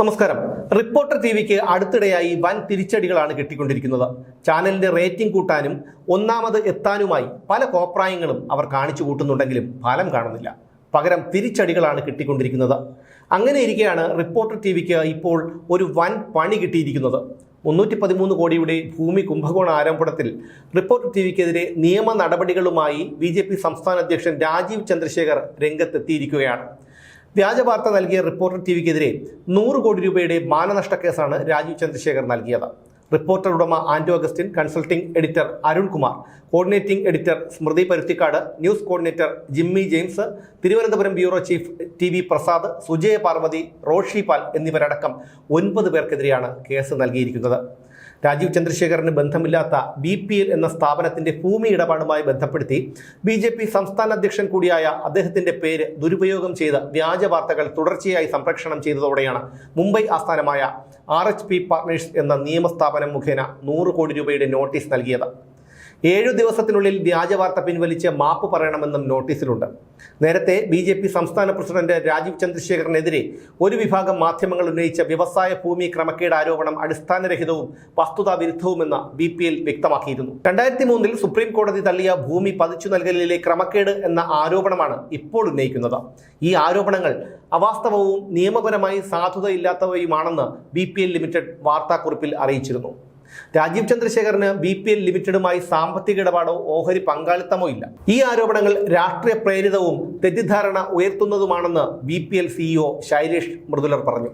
നമസ്കാരം. Reporter T വിക്ക് അടുത്തിടെയായി വൻ തിരിച്ചടികളാണ് കിട്ടിക്കൊണ്ടിരിക്കുന്നത്. ചാനലിന്റെ റേറ്റിംഗ് കൂട്ടാനും ഒന്നാമത് എത്താനുമായി പല കോപ്രായങ്ങളും അവർ കാണിച്ചു കൂട്ടുന്നുണ്ടെങ്കിലും ഫലം കാണുന്നില്ല. പകരം തിരിച്ചടികളാണ് കിട്ടിക്കൊണ്ടിരിക്കുന്നത്. അങ്ങനെ ഇരിക്കെയാണ് റിപ്പോർട്ടർ ടി വിക്ക് ഇപ്പോൾ ഒരു വൻ പണി കിട്ടിയിരിക്കുന്നത്. മുന്നൂറ്റി പതിമൂന്ന് കോടിയുടെ ഭൂമി കുംഭകോണ ആരംഭത്തിൽ റിപ്പോർട്ടർ ടി വിക്കെതിരെ നിയമ നടപടികളുമായി ബി ജെ പി സംസ്ഥാന അധ്യക്ഷൻ രാജീവ് ചന്ദ്രശേഖർ രംഗത്തെത്തിയിരിക്കുകയാണ്. വ്യാജ വാർത്ത നൽകിയ റിപ്പോർട്ടർ ടി വിക്കെതിരെ നൂറ് കോടി രൂപയുടെ മാനനഷ്ട കേസാണ് രാജീവ് ചന്ദ്രശേഖർ നൽകിയത്. റിപ്പോർട്ടർ ഉടമ Anto Augustine consulting editor Arunkumar coordinating editor Smruthy Paruthikkad news coordinator Jimmy James Thiruvananthapuram bureau chief T V Prasad Sujaya Parvathy Roshi Pal എന്നിവരടക്കം ഒൻപത് പേർക്കെതിരെയാണ് കേസ് നൽകിയിരിക്കുന്നത്. രാജീവ് ചന്ദ്രശേഖറിന് ബന്ധമില്ലാത്ത ബി പി എൽ എന്ന സ്ഥാപനത്തിന്റെ ഭൂമി ഇടപാടുമായി ബന്ധപ്പെടുത്തി ബി ജെ പി സംസ്ഥാന അധ്യക്ഷൻ കൂടിയായ അദ്ദേഹത്തിന്റെ പേര് ദുരുപയോഗം ചെയ്ത് വ്യാജ വാർത്തകൾ തുടർച്ചയായി സംപ്രേക്ഷണം ചെയ്തതോടെയാണ് മുംബൈ ആസ്ഥാനമായ ആർ എച്ച് പി പാർട്ട്നേഴ്സ് എന്ന നിയമസ്ഥാപനം മുഖേന നൂറ് കോടി രൂപയുടെ നോട്ടീസ് നൽകിയത്. ഏഴു ദിവസത്തിനുള്ളിൽ വ്യാജവാർത്ത പിൻവലിച്ച് മാപ്പ് പറയണമെന്നും നോട്ടീസിലുണ്ട്. നേരത്തെ ബി ജെ പി സംസ്ഥാന പ്രസിഡന്റ് രാജീവ് ചന്ദ്രശേഖറിനെതിരെ ഒരു വിഭാഗം മാധ്യമങ്ങൾ ഉന്നയിച്ച വ്യവസായ ഭൂമി ക്രമക്കേട് ആരോപണം അടിസ്ഥാനരഹിതവും വസ്തുതാ വിരുദ്ധവുമെന്ന് ബി പി എൽ വ്യക്തമാക്കിയിരുന്നു. രണ്ടായിരത്തി മൂന്നിൽ സുപ്രീം കോടതി തള്ളിയ ഭൂമി പതിച്ചു നൽകലിലെ ക്രമക്കേട് എന്ന ആരോപണമാണ് ഇപ്പോൾ ഉന്നയിക്കുന്നത്. ഈ ആരോപണങ്ങൾ അവാസ്തവവും നിയമപരമായി സാധുതയില്ലാത്തവയുമാണെന്ന് ബി പി എൽ ലിമിറ്റഡ് വാർത്താക്കുറിപ്പിൽ അറിയിച്ചിരുന്നു. രാജീവ് ചന്ദ്രശേഖറിന് ബി പി എൽ ലിമിറ്റഡുമായി സാമ്പത്തിക ഇടപാടോ ഓഹരി പങ്കാളിത്തമോ ഇല്ല. ഈ ആരോപണങ്ങൾ രാഷ്ട്രീയ പ്രേരിതവും തെറ്റിദ്ധാരണ ഉയർത്തുന്നതുമാണെന്ന് B P L CEO Shailesh Mridular പറഞ്ഞു.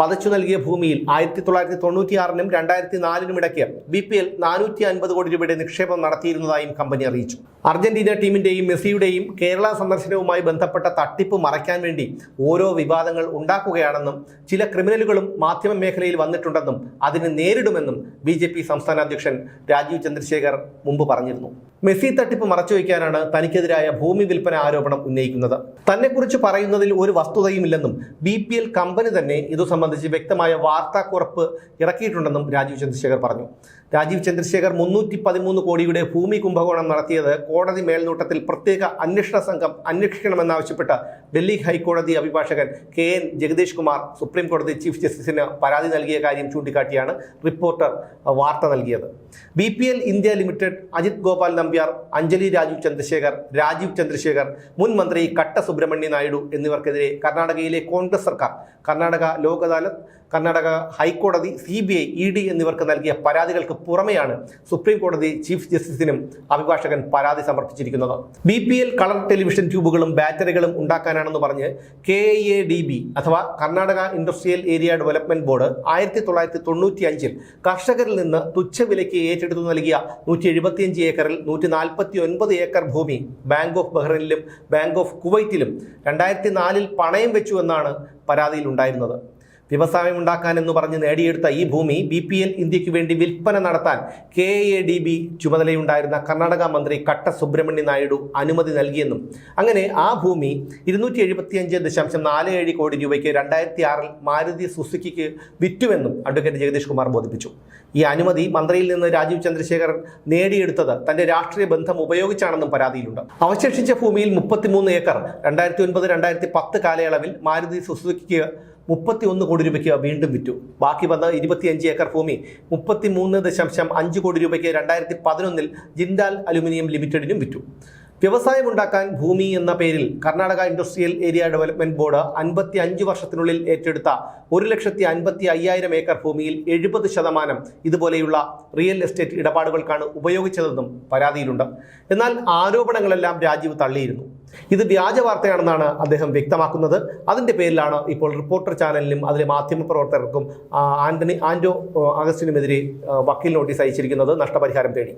പതച്ചു നൽകിയ ഭൂമിയിൽ ആയിരത്തി തൊള്ളായിരത്തി തൊണ്ണൂറ്റിയാറിനും രണ്ടായിരത്തി നാലിനും ഇടയ്ക്ക് ബി പി എൽ നാനൂറ്റി അൻപത് കോടി രൂപയുടെ നിക്ഷേപം നടത്തിയിരുന്നതായും കമ്പനി അറിയിച്ചു. അർജന്റീന ടീമിന്റെയും മെസ്സിയുടെയും കേരള സന്ദർശനവുമായി ബന്ധപ്പെട്ട തട്ടിപ്പ് മറയ്ക്കാൻ വേണ്ടി ഓരോ വിവാദങ്ങൾ ഉണ്ടാക്കുകയാണെന്നും ചില ക്രിമിനലുകളും മാധ്യമ മേഖലയിൽ വന്നിട്ടുണ്ടെന്നും അതിന് നേരിടുമെന്നും ബി ജെ പി സംസ്ഥാന അധ്യക്ഷൻ രാജീവ് ചന്ദ്രശേഖർ മുമ്പ് പറഞ്ഞിരുന്നു. മെസ്സി തട്ടിപ്പ് മറച്ചുവെക്കാനാണ് തനിക്കെതിരായ ഭൂമി വിൽപ്പന ആരോപണം ഉന്നയിക്കുന്നത്. തന്നെക്കുറിച്ച് പറയുന്നതിൽ ഒരു വസ്തുതയുമില്ലെന്നും ബി പി എൽ കമ്പനി തന്നെ ഇതു സംബന്ധിച്ച് വ്യക്തമായ വാർത്താക്കുറപ്പ് ഇറക്കിയിട്ടുണ്ടെന്നും രാജീവ് ചന്ദ്രശേഖർ പറഞ്ഞു. രാജീവ് ചന്ദ്രശേഖർ മുന്നൂറ്റി പതിമൂന്ന് കോടിയുടെ ഭൂമി കുംഭകോണം നടത്തിയത് കോടതി മേൽനോട്ടത്തിൽ പ്രത്യേക അന്വേഷണ സംഘം അന്വേഷിക്കണമെന്നാവശ്യപ്പെട്ട് ഡൽഹി ഹൈക്കോടതി അഭിഭാഷകൻ K N Jagadish Kumar supreme കോടതി ചീഫ് ജസ്റ്റിസിന് പരാതി നൽകിയ കാര്യം ചൂണ്ടിക്കാട്ടിയാണ് റിപ്പോർട്ടർ വാർത്ത നൽകിയത്. B P L India limited Ajith Gopal Nambiar Anjali Rajeev Chandrasekhar Rajeev Chandrasekhar മുൻ മന്ത്രി കട്ട സുബ്രഹ്മണ്യ നായിഡു എന്നിവർക്കെതിരെ കർണാടകയിലെ കോൺഗ്രസ് സർക്കാർ കർണാടക ലോക് കർണാടക ഹൈക്കോടതി C B I E D എന്നിവർക്ക് നൽകിയ പരാതികൾക്ക് പുറമെയാണ് സുപ്രീം കോടതി ചീഫ് ജസ്റ്റിസിനും അഭിഭാഷകൻ പരാതി സമർപ്പിച്ചിരിക്കുന്നത്. B P L colour television ട്യൂബുകളും ബാറ്ററികളും ഉണ്ടാക്കാനാണെന്ന് പറഞ്ഞ് കെ എ ഡി ബി അഥവാ Karnataka industrial area development board ആയിരത്തി തൊള്ളായിരത്തി തൊണ്ണൂറ്റി അഞ്ചിൽ കർഷകരിൽ നിന്ന് തുച്ഛവിലയ്ക്ക് ഏറ്റെടുത്തു നൽകിയ നൂറ്റി എഴുപത്തിയഞ്ച് ഏക്കറിൽ നൂറ്റി നാൽപ്പത്തി ഒൻപത് ഏക്കർ ഭൂമി ബാങ്ക് ഓഫ് ബഹ്റൈനിലും ബാങ്ക് ഓഫ് കുവൈറ്റിലും രണ്ടായിരത്തി നാലിൽ പണയം വെച്ചു എന്നാണ് പരാതിയിൽ ഉണ്ടായിരുന്നത്. വ്യവസായം ഉണ്ടാക്കാൻ എന്ന് പറഞ്ഞ് നേടിയെടുത്ത ഈ ഭൂമി ബി പി എൽ ഇന്ത്യയ്ക്ക് വേണ്ടി വിൽപ്പന നടത്താൻ കെ എ ഡി ബി ചുമതലയുണ്ടായിരുന്ന കർണാടക മന്ത്രി കട്ട സുബ്രഹ്മണ്യ നായിഡു അനുമതി നൽകിയെന്നും അങ്ങനെ ആ ഭൂമി ഇരുന്നൂറ്റി എഴുപത്തിയഞ്ച് ദശാംശം നാല് ഏഴ് കോടി രൂപയ്ക്ക് രണ്ടായിരത്തി ആറിൽ മാരുതി സുസുക്കിക്ക് വിറ്റുവെന്നും അഡ്വക്കേറ്റ് ജഗദീഷ് കുമാർ ബോധിപ്പിച്ചു. ഈ അനുമതി മന്ത്രിയിൽ നിന്ന് രാജീവ് ചന്ദ്രശേഖർ നേടിയെടുത്തത് തന്റെ രാഷ്ട്രീയ ബന്ധം ഉപയോഗിച്ചാണെന്നും പരാതിയിലുണ്ട്. അവശേഷിച്ച ഭൂമിയിൽ മുപ്പത്തിമൂന്ന് ഏക്കർ രണ്ടായിരത്തി ഒൻപത് രണ്ടായിരത്തി പത്ത് കാലയളവിൽ മാരുതി സുസുക്കിക്ക് മുപ്പത്തി ഒന്ന് കോടി രൂപയ്ക്ക് വീണ്ടും വിറ്റു. ബാക്കി വന്ന ഇരുപത്തിയഞ്ച് ഏക്കർ ഭൂമി മുപ്പത്തി മൂന്ന് ദശാംശം അഞ്ച് കോടി രൂപയ്ക്ക് രണ്ടായിരത്തി പതിനൊന്നിൽ ജിൻഡാൽ അലുമിനിയം ലിമിറ്റഡിനും വിറ്റു. വ്യവസായമുണ്ടാക്കാൻ ഭൂമി എന്ന പേരിൽ Karnataka industrial area development board അൻപത്തി അഞ്ച് വർഷത്തിനുള്ളിൽ ഏറ്റെടുത്ത ഒരു ലക്ഷത്തി അൻപത്തി അയ്യായിരം ഏക്കർ ഭൂമിയിൽ എഴുപത് ശതമാനം ഇതുപോലെയുള്ള റിയൽ എസ്റ്റേറ്റ് ഇടപാടുകൾക്കാണ് ഉപയോഗിച്ചതെന്നും പരാതിയിലുണ്ട്. എന്നാൽ ആരോപണങ്ങളെല്ലാം രാജീവ് തള്ളിയിരുന്നു. ഇത് വ്യാജ വാർത്തയാണെന്നാണ് അദ്ദേഹം വ്യക്തമാക്കുന്നത്. അതിന്റെ പേരിലാണ് ഇപ്പോൾ റിപ്പോർട്ടർ ചാനലിനും അതിലെ മാധ്യമപ്രവർത്തകർക്കും പ്രവർത്തകർക്കും ആന്റണി ആന്റോ അഗസ്റ്റിനുമെതിരെ വക്കീൽ നോട്ടീസ് അയച്ചിരിക്കുന്നത്. നഷ്ടപരിഹാരം തേടി.